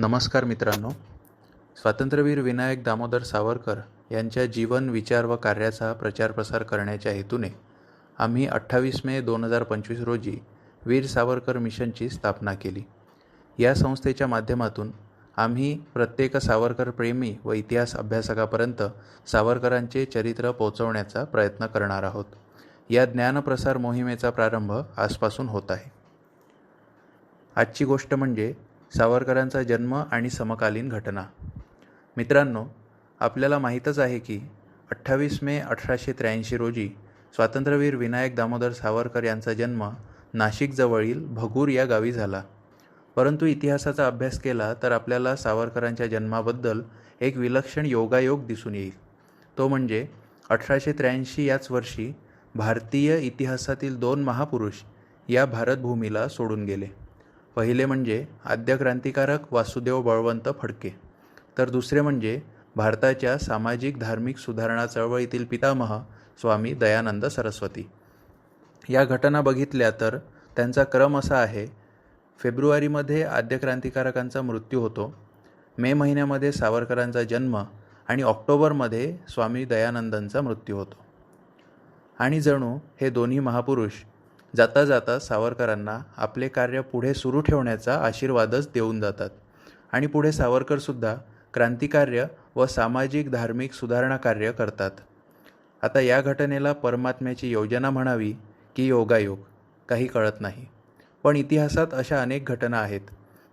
नमस्कार मित्रांनो. स्वातंत्र्यवीर विनायक दामोदर सावरकर यांच्या जीवन विचार व कार्याचा प्रचार प्रसार करण्याच्या हेतूने आम्ही अठ्ठावीस मे दोन हजार पंचवीस रोजी वीर सावरकर मिशनची स्थापना केली. या संस्थेच्या माध्यमातून आम्ही प्रत्येक सावरकर प्रेमी व इतिहास अभ्यासकापर्यंत सावरकरांचे चरित्र पोचवण्याचा प्रयत्न करणार आहोत. या ज्ञानप्रसार मोहिमेचा प्रारंभ आजपासून होत आहे. आजची गोष्ट म्हणजे सावरकरांचा जन्म आणि समकालीन घटना. मित्रांनो आपल्याला माहीतच आहे की अठ्ठावीस मे अठराशे त्र्याऐंशी रोजी स्वातंत्र्यवीर विनायक दामोदर सावरकर यांचा जन्म नाशिकजवळील भगूर या गावी झाला. परंतु इतिहासाचा अभ्यास केला तर आपल्याला सावरकरांच्या जन्माबद्दल एक विलक्षण योगायोग दिसून येईल. तो म्हणजे अठराशे त्र्याऐंशी याच वर्षी भारतीय इतिहासातील दोन महापुरुष या भारतभूमीला सोडून गेले. पहिले म्हणजे आद्य क्रांतिकारक वासुदेव बळवंत फडके. तर दुसरे म्हणजे भारताच्या सामाजिक धार्मिक सुधारणा चळवळीतील पितामह स्वामी दयानंद सरस्वती. या घटना बघितल्या तर त्यांचा क्रम असा आहे फेब्रुवारीमध्ये आद्य क्रांतिकारकांचा मृत्यू होतो मे महिन्यामध्ये सावरकरांचा जन्म आणि ऑक्टोबरमध्ये स्वामी दयानंदांचा मृत्यू होतो. आणि जणू हे दोन्ही महापुरुष जाता जाता सावरकरांना आपले कार्य पुढे सुरू ठेवण्याचा आशीर्वादच देऊन जातात. आणि पुढे सावरकरसुद्धा क्रांतिकार्य व सामाजिक धार्मिक सुधारणा कार्य करतात. आता या घटनेला परमात्म्याची योजना म्हणावी की योगायोग काही कळत नाही. पण इतिहासात अशा अनेक घटना आहेत.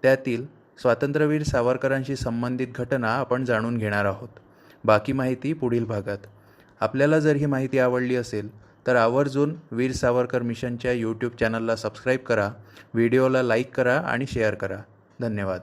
त्यातील स्वातंत्र्यवीर सावरकरांशी संबंधित घटना आपण जाणून घेणार आहोत. बाकी माहिती पुढील भागात. आपल्याला जर ही माहिती आवडली असेल तर आवर्जून वीर सावरकर मिशनच्या यूट्यूब चॅनलला सबस्क्राईब करा व्हिडिओला लाईक करा आणि शेअर करा. धन्यवाद.